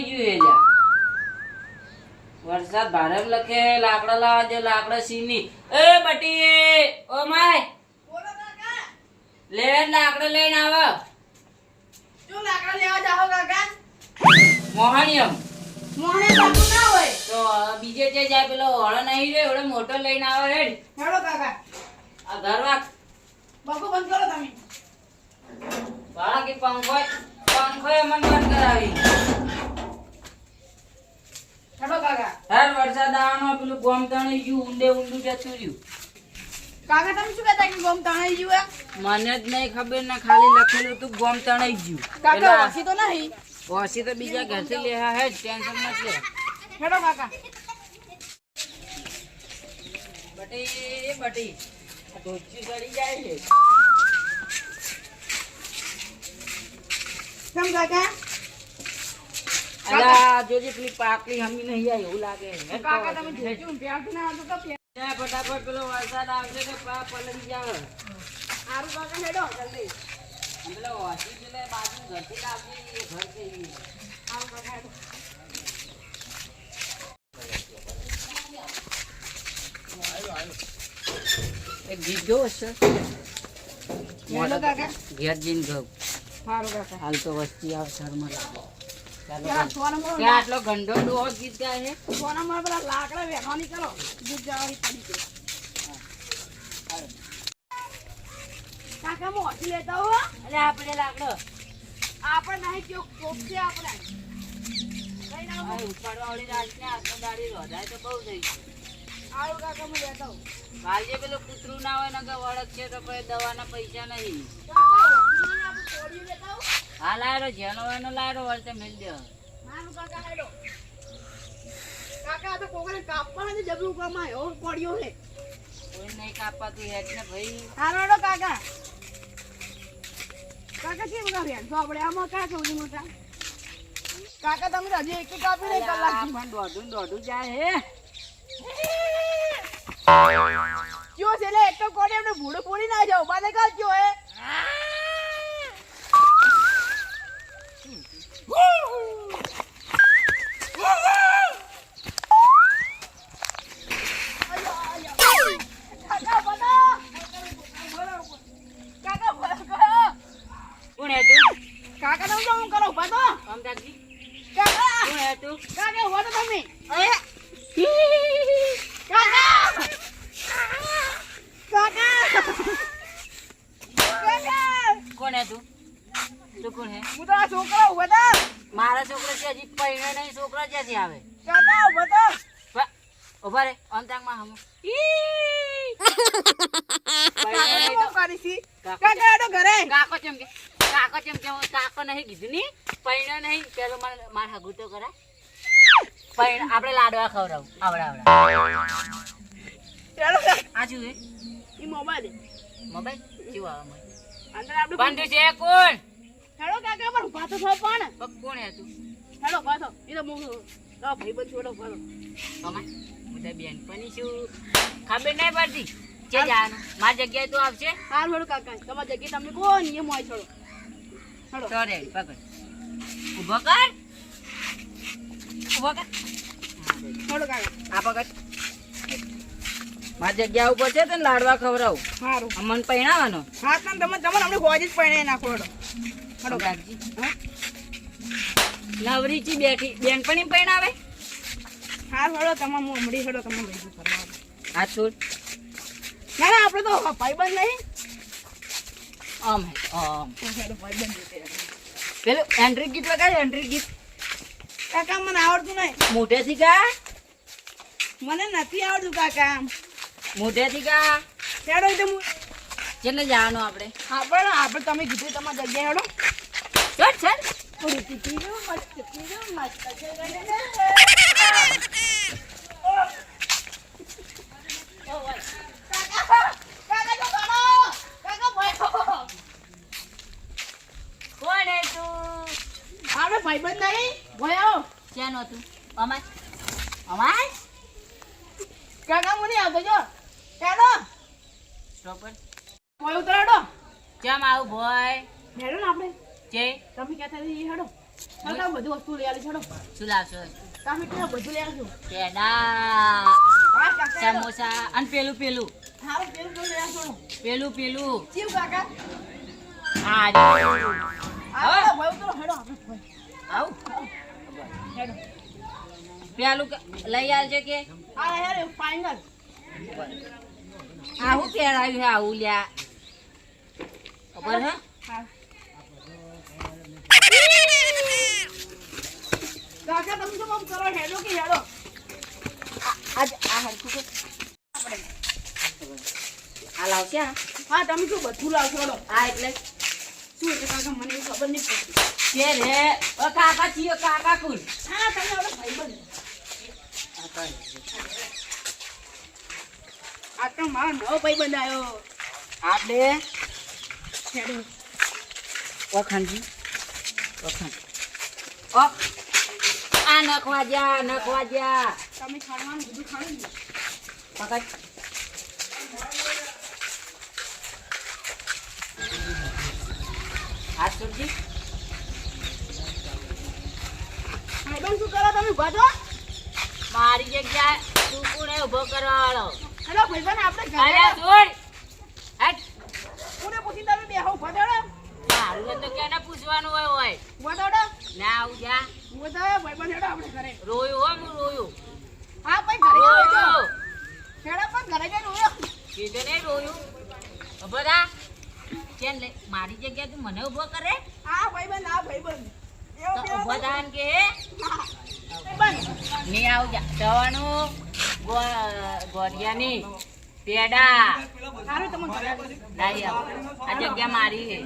તણાઈ ગયું એ જા વરસાદ ભારત લખે લાકડા લાવા દે લાકડા સીની. એ બટી ઓ માય. લે લાકડા લઈને આવ. જો લાકડા લેવા જાવ કાકા? મોહણિયમ મોહણે બાપુ ના હોય. તો બીજે જે જાય પેલો ઓળો નહીં રે એવડો મોટો લઈને આવે હેડ. હેડો કાકા. આ ઘર વાક. બાપુ બંધ કરો તમે. બાળા કે પંખો પંખો એ મને બંધ કરાવી. હેડો કાકા હર વરસાદ આવવાનો પેલું ગોમ તણાઈ ગયું ઊંડે ઊંડું જતું રહ્યું કાકા તમે શું કહેતા કે ગોમ તાણાઈ ગયું હે? મને જ નહીં ખબર ને ખાલી લખેલું તું ગોમ તણાઈ ગયું કાકા પેલા વાસી તો નહીં ઓછી તો બીજા ઘરથી લે હે ટેન્શન નથી લે હેડો કાકા બટી બટી આ ધોચી ચડી જાય છે કેમ કાકા અલા જોજે પેલી પાકલી હમી નહીં આવી એવું લાગે. કાકા તમે જોયું પ્યારથી ના આવતો તો ફટાફટ પેલો વરસાદ આવશે તો પા પલળી જાવ સારું કાકા હેડો જલ્દી. પેલો ઓછી પેલા બાજુ ઘરથી લાવજે એ ઘર છે ઈ. સારું કાકા હેડો. એક ગીત ગયો હશે ઘેર જઈને ગયો હાલ તો વસ્તી આવે શર્મા લાગે આટલો ગંડો ડોહો ગીત ગાય છે. સોના મળો પેલા લાકડા વેણવાની કરો દૂધ જવાની પડી ગઈ. કાકા મોટી લેતા હો. અરે આપણે લાકડો. આપણે નહીં કયો કોક છે આપણે. ઉપાડવા વાળી રાતને આટલો દાડી રોધાય તો બહુ થઈ. આવું કાકા હું લેતા હું કાલજે પેલું કૂતરું ના હોય ને કે વળગ છે તો પછી દવાના પૈસા નહીં. કાકા. હા લાયરો જેનો એનો લાયરો વળતે મેલ દે કાકા કાકા તો કોકરે કાપવાના છે જબરું કામાં આવ્યો કોળીઓ છે કોઈ નહીં કાપાતું હેડ ને ભાઈ. કાકા. કાકા કેમ કર્યા તો આપણે આમાં કા સૌથી મોટા? કાકા તમે હજી એક કાપી નહીં કલાક પણ દોઢું દોઢું જાય હે. કયો છે લે એક તો કોડે એમને ભૂડું પૂરી ના જાવ બાને કાલ કયો હે. Woo! આવે. કાકા ઊભો તો. ઊભા રે અંતાંગમાં હમો. પૈણે કાકા નહીં શું તો- કરી છી? કાકા કાકા એડો ઘરે. કાકો ચમ કે કાકો ચમ કે કાકો નહીં કીધું ની. પૈણો નહીં પેલો મારે માર હગું તો કરા પૈણ આપણે લાડવા ખવડાવું. આવડા આવડા. એડો આ ઈ મોબાઈલ મોબાઈલ? કેવું આવે અંદર આપણે બંધુ છે કોણ? હેડો કાકા પણ ઊભા તો થો પણ. કોણ હે તું હેડો ઊભા તો ભાઈ બંધ છોડો ઊભા થો હું તો બેનપણી છું. ખબર નહીં પડતી. જવાનું મારી જગ્યાએ તો આવશે હેડો કાકા. તમારી જગ્યાએ કોણ નિયમ હોય છોડો હેડો તો પકડ. ઊભો કર. ઊભો કર. હેડો કાકા. આ પકડ. મારી જગ્યા ઉપર છે તને લાડવા ખવડાવું. હારું. અમન પહેણાવાનો હા તમે તમે તમને અમને હોજ જ પડે નાખો હેડો. હેડો. રાખજી હા? નવરીચી બેઠી. બેનપણી પહેણાવે હા હળો તમામ હું હમણાં હેડો તમે ભેગું કરવા હા છોડ. ના ના આપણે તો ભાઈબંધ નહીં. આમ આમ. ભાઈબંધ પેલું એન્ટ્રી ગીત વગાડ એન્ટ્રી ગીત. કાકા મને આવડતું નહીં. મોઢેથી કા મને નથી આવડતું કાકા. મોઢેથી કા હેડો એટલે હું કેટલે જવાનું આપણે? હા પણ આપણે તમે કીધું તમારી જગ્યાએ હેડો. ચડ ચડ થોડી પીધું મસ્ત પીધું મસ્ત ભાઈબંધ નહીં ભયો ક્યાં નહોતું અમાય અમાય કાકા મને આવતો જો. ચાલો. સ્ટોપ કર ભય ઉતરાડો. કેમ આવું ભોય? મેળો ને આપણે. જે? તમે કહેતા હતા એ હેડો. તમે બધું વસ્તુ લઈ આલી છોડો શું લાવશો? તમે કે બધું લઈ આવજો? પેડા હા સમોસા અને પેલું પેલું. હા પેલું પેલું લઈ આવજો. પેલું પેલું. ચીવ કાકા. આ આ ભાઈ તો હેડો આપણે ભાઈ. હેડો. પેલું લઈ આવજો કે? આ હેડો ફાઇનલ આવું પહેરાવ્યું હે આવું લ્યા. ખબર હે? હા. કાકા તમે તો આમ કરો હેડો કે હેડો આજ આ હરખું આપણે આ લાવશે? હા તમે શું બધું લાવશો આ એટલે. શું એટલે કાકા મને ખબર નહીં પડતી. કે રે? ઓ કાકા છીએ કાકા કુલ. હા તમે હવે ભાઈ બન. આ તો મારો નવો ભાઈ બંધાયો આપણે હેડો વખાણજી વખાણ ઓ આ નખવા જા નખવા જા તમે ખાવાનું બધું ને પકડ હાથ ભાઈ બન શું કરો તમે? ઊભા છો? મારી જગ્યાએ તું કોને ઊભો કરવા વાળો હેલો ભાઈ બન આપણે ઘરે છોડ હટ કોને પૂછી તમે બેહો ઊભા થયો મારું તો કેને પૂછવાનું હોય હોય. ઊભા થયો ના આવું જા. ઊભા થયો ભાઈ હેડો આપણે ઘરે. રોયું હો હું રોયું. હા ભાઈ ઘરે હેડો પણ ઘરે જઈને ઉયો કીધું નહીં રોયું. ઊભો થા. કેમ લે મારી જગ્યા તું મને ઊભો કરે? હા ભાઈ બન હા ભાઈ બન તો ઊભો થા? ને કે નહીં આવું જા. જવાનું ગોરિયાની. પેડા. આ જગ્યા મારી હે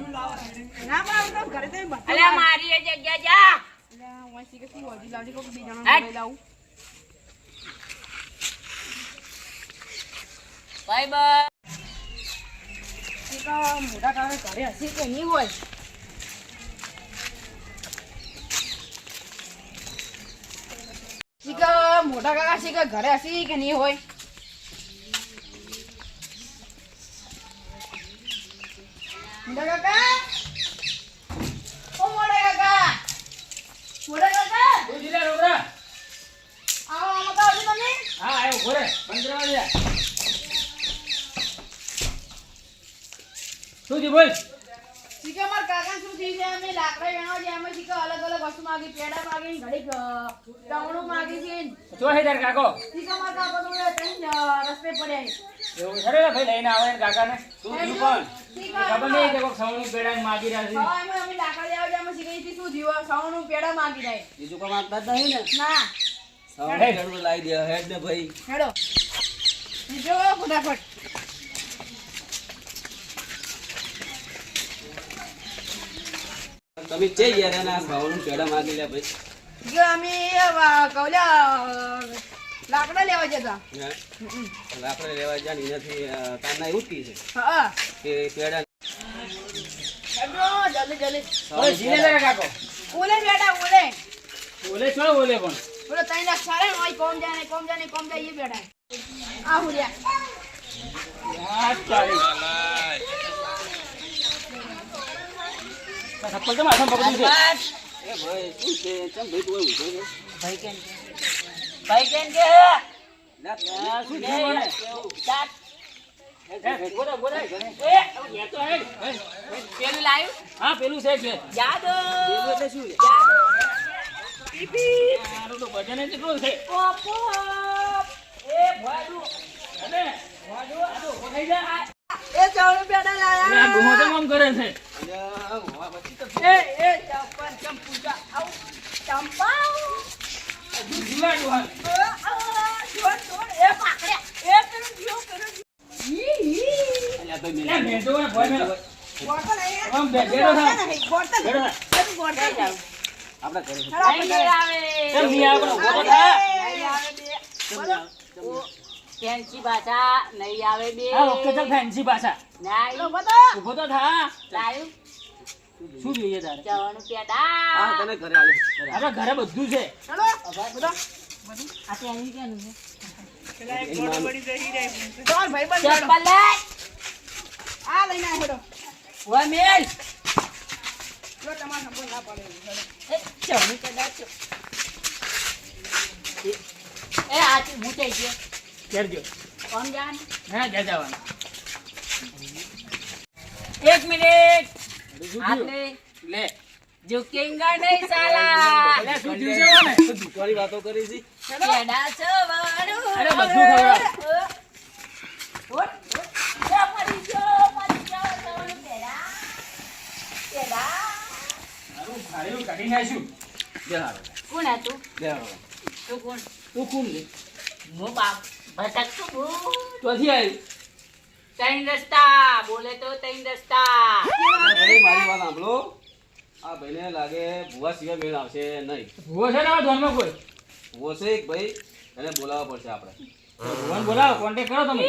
અલ્યા મારી. એ જગ્યા જા. Bye bye. મોટા કારણે ઘરે હશે કે નહીં હોય. મોટા કાકા શીખે ઘરે હશે કે નહીં હોય. શું થયું બોલ શીખે અમારા કાકા શું થઈ છે અમે લાકડા વેણવા છે અમે શીખે અલગ અલગ વસ્તુ માગી પેડા માગી ઘડીક અ, ટમણું માગી છે જો હે તાર કાકો શીખે અમારા કાકા તો ત્રણ રસ્તે પડ્યા એવું ભાઈ લઈને આવે ને કાકાને શું થયું પણ ખબર નહીં કે કોક સવણી પેડા માગી રહ્યા છે. હવે અમે અમે લાકડા લેવા જાય અમે શીખે શું થયું? સવનું પેડા માગી જાય. બીજું કોઈ માંગતા જ નહીં ને. ના. સવારે ઝાડુ લાવી દે હેડ ને ભાઈ. હેડો. જો ફટાફટ. તમે ચે યાર એના સવારનું પેડા માગી લે ભાઈ? જો અમે અ, લાકડા લેવા જતા હે? લાકડા લેવા જ્યાં ને એનાથી કાના એવું જ છે હા કે પેડા જલ્દી જલ્દી. ઓય જીને તારા કાકો. ઓલે બેટા ઓલે. બોલે છો બોલે પણ? બોલો તઈ ના સારે હોય કોમ જાય ને કોમ જાય કોમ જાય એ બેટા આ હુરિયા ચાલી તો છે? એ ભાઈ શું છે? ચમ ભાઈ તું ઊભો ભાઈ કેમ કે ભાઈ કેમ કે? શું. પેલું લાવ્યું હા પેલું છે યાદો એટલે શું? મારું તો ભજન જ એટલું છે? પોપો એ ભોડું. આ તો એ ચાવડું તો આમ કરે છે? એ એ ચંપા ચંપુજા આવ ફેન્સી ભાષા નહીં આવે બે ફેન્સી. નાઈ બોલો, તો થા. શું જોઈએ તારે? જવાનું હા તને ઘરે આલે. ઘરે ઘરે બધું છે. બધા. આ ચાલ ભાઈ બંધ ચપ્પલ આ લઈને આય હેડો. ઓય મેલ. જો તમારે ખબર ના પડે. એ એ આ ગયો. કોણ હા જવાનું. એક મિનિટ. લે ઝુકેંગા નહીં સાલા અલ્યા, શું થયું છે ઓને? શું વાતો કરી છે. અરે, બધું. ઓટ. જા, પડી પડી. મારું કાઢી નાખ્યું. હારો કોણ હારો તું કોણ તું કોણ લે? હું બાપ ભટકતું ભૂત. ચોથી આવી. ત્રણ રસ્તા બોલે તો ત્રણ રસ્તા. ભાઈ મારી વાત સાંભળો. આ ભાઈને લાગે ભૂવા સિવાય મેળ આવશે નહીં. ભૂવો છે ને આ ધોનમાં કોઈ? ભૂવો છે એક ભાઈ એને બોલાવવા પડશે આપણે. ભૂવાને બોલાવો, કોન્ટેક્ટ કરો તમે.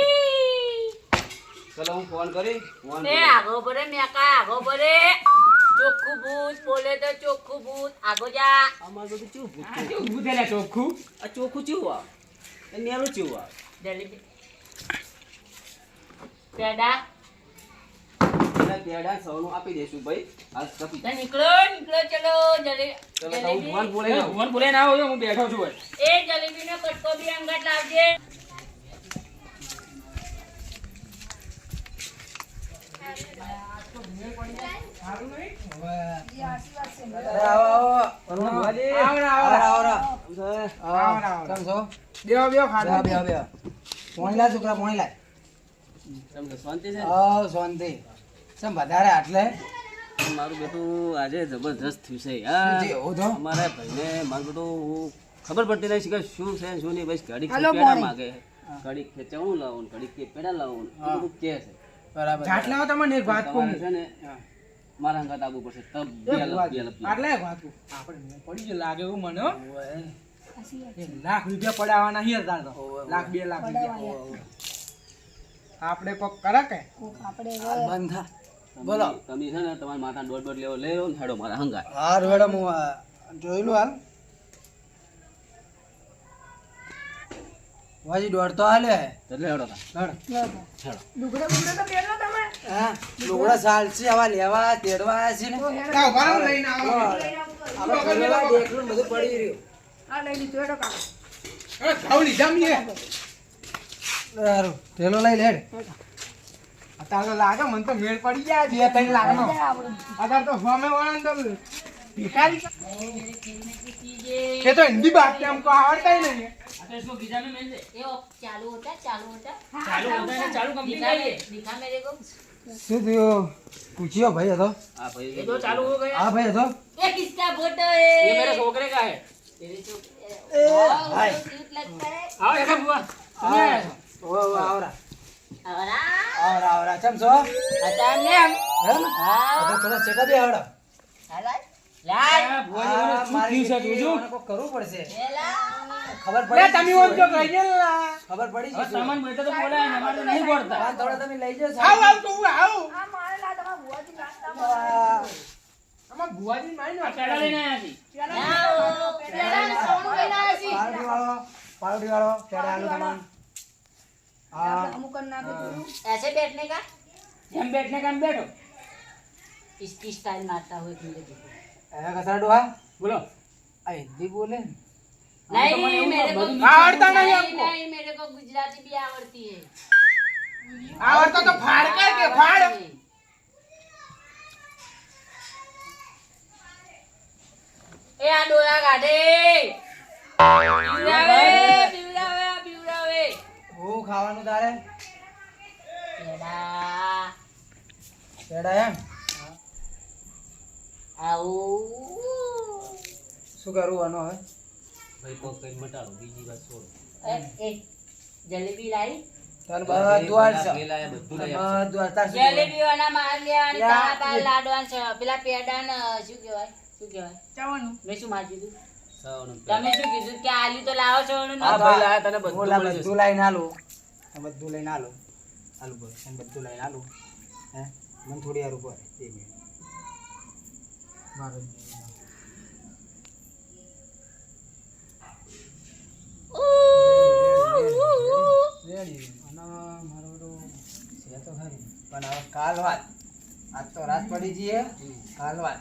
ચલો હું ફોન કરી ફોન આગો ભરે મેકા આગો પડે ચોખ્ખું ભૂત બોલે તો ચોખ્ખું ભૂત. આગો જા. અમારે બધું ચોખ્ખું ભૂત ચોખ્ખું? આ ચોખ્ખું ચેવું આવે એ નેરું ચેવું જલેબી પેડા. એટલે પેડા સૌનું આપી દઈશું ભાઈ. આ કપી. તો નીકળો નીકળો ચલો જલે ચલો તો ભગવાન બોલે એ ભૂવાને બોલાવીને આવો છો, હું બેઠો છું એ જલેબીનો કટકો બી અંગત લાવજે. તમને શાંતિ છે મારું બેટું આજે જબરજસ્ત થયું છે યાર. અમારા ભાઈને મારું બેટું હું ખબર પડતી નહીં કે શું છે શું નહીં બસ ઘડી પેડા માગે ઘડી ખેંચાવું લાવું ને ઘડી કે પેડા લાવું ને બધું કે છે. તમારે છે ને મારા હંગાત આવવું પડશે. તબ બે લપ બે લપ. લાખ રૂપિયા પડાવવાના હિયર લાખ બે લાખ રૂપિયા. આપણે કોક કરે કે? બોલો. તમે છે ને તમારા માથા દોઢ દોઢ લેવો લેવો ને હેડો મારા હંગા હાર વેડમ હું જોયેલું હાલ. વાજી દોડ તો હાલે. એટલે હેડો હેડો. લુગડા બુગડો તો પહેરો તમે? હા લુગડા સાલસી આવા લેવા તેડવા આવ્યા છે ને. લઈને આવો. આપણે ઘરેલા દેખલું બધું પડી રહ્યું. આ લઈ લીધું એડો કાકા સારું ઠેલો લઈ લેડ અત્યારે તો લાગે મને તો મેળ પડી જાય બે ત્રણ લાખ નો અત્યારે તો હોમે વાળા તો ભિખારી કે તો હિન્દી બાત हमको આવડતા ही नहीं है આ તો इसको गीजा में मिल जाए. એ ઓ, ચાલુ હોતા ચાલુ હોતા ચાલુ होता है, चालू complete दिखा करिए. मे- दिखा मेरे को શું થયું પૂછ્યો ભાઈ હતો આ ભાઈ ये तो चालू हो गया હા ભાઈ હતો ये किसका फोटो ये है मेरे छोकरे का है तेरे चो- ए, वाह, भाई। तो cute लगता है आओ देखो बुआ ઓહો આવરા. આવરા. આવરા આવરા. ચમ છો? અચામ નેમ હમ કરવું પડશે. લઈ જાઓ આવ વાળો પાવડી વાળો પેડા આલુ તમાર. हाँ। हाँ। ऐसे बैठने का? हम बैठने का हम बैठो। इसकी स्टाइल मारता हुए तुमने देखो कसा डोहा? बोलो। हिंदी बोले। नहीं तो मेरे को आवड़ता नहीं आपको नहीं मेरे को गुजराती भी आवड़ती है। आवड़ता तो फाड़ हाँ, कर के फाड़। ए आ डोया गाड़े હું ખાવાનું તારે? પેડા. પેડા એમ? આવું. શું કરવું આનો હવે? ભાઈ કોક કઈ મટાડો બીજી વાત છોડો. એ, જલેબી લાવી. પેલા પેડા ને શું કેવાય શું કેવાય મેં શું માર દીધું સૌનું પેલા. તમે શું કીધું કે આલુ તો લાવો છો હા ભાઈ લાયા તને બધું મળી બધું લઈને આલું બધું લઈને આલું આલુ બોલ બધું લઈને આલું હે? મને થોડી વાર ઉપર બે મિનિટ. મારે રેડી અને મારો બધું છે તો ખરી. પણ હવે કાલ વાત. આજ તો રાત પડી જઈએ કાલ વાત.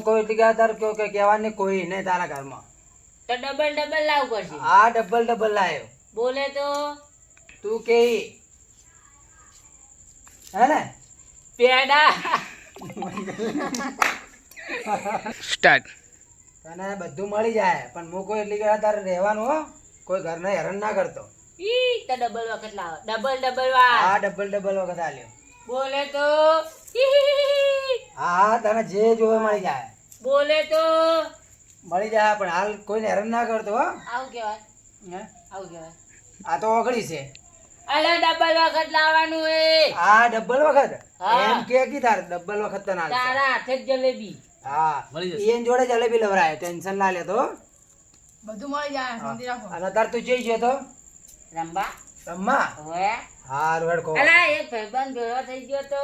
કોઈ કોઈ નહીં તારા ઘરમાં. તો ડબલ ડબલ લાવ પડશે. હા ડબલ ડબલ લાવ્યો બોલે તો. તું કે હે ને? પેડા. તને બધું મળી જાય પણ હું કોઈ એટલી ગયા તારે રહેવાનું હો કોઈ ઘરને હેરાન ના કરતો. ઈ તો ડબલ વખત લાવો. ડબલ ડબલ વાર. હા ડબલ ડબલ વખત આલ્યો. બોલે તો હા તને જે જોવે મળી જાય. બોલે તો. મળી જાય પણ હાલ કોઈને હેરાન ના કરતો હો. આવું કહેવાય. હે? આવું કહેવાય. આ તો ઓગળી છે. અલે ડબલ વખત લાવવાનું એ. હા ડબલ વખત? હા. એમ કે કી તાર ડબલ વખત તને હાલશે. તારા હાથે જ જલેબી. હા. મળી જશે. એન જોડે જલેબી લવરાય ટેન્શન ના લેતો હો. બધું મળી જાય શાંતિ રાખો. અને તાર તું જઈ ગયો તો? રંબા રમવા? હવે? હારું હેડ કો અલા એક ભાઈબંધ ભેળો થઈ ગયો તો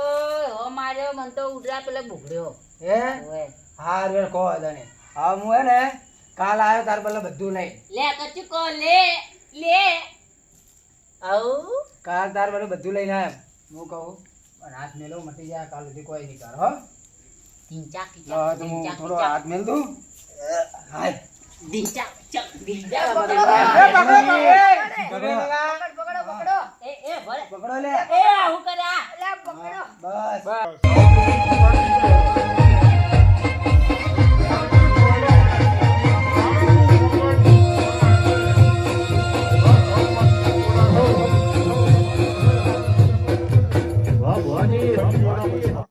હો માર્યો મન તો ઉડરા પેલે બુગડ્યો હે? હવે. હારું કો કહો હા હું હે ને કાલ આવ્યો તાર પેલા બધું લઈ. લે કચું કો લે લે. આવું? કાલ તાર બધું બધું લઈને આવ હું કહું પણ હાથ મેલો મટી જાય કાલ સુધી કોઈ નહીં કર હો. ધીંચા કીચા તો હું થોડો હાથ મેલ દઉં. હાય. ધીંચા ચક ધીંચા પકડો પકડો પકડો એ એ પકડો લે. એ હું કર્યા લે પકડો. બસ. બસ.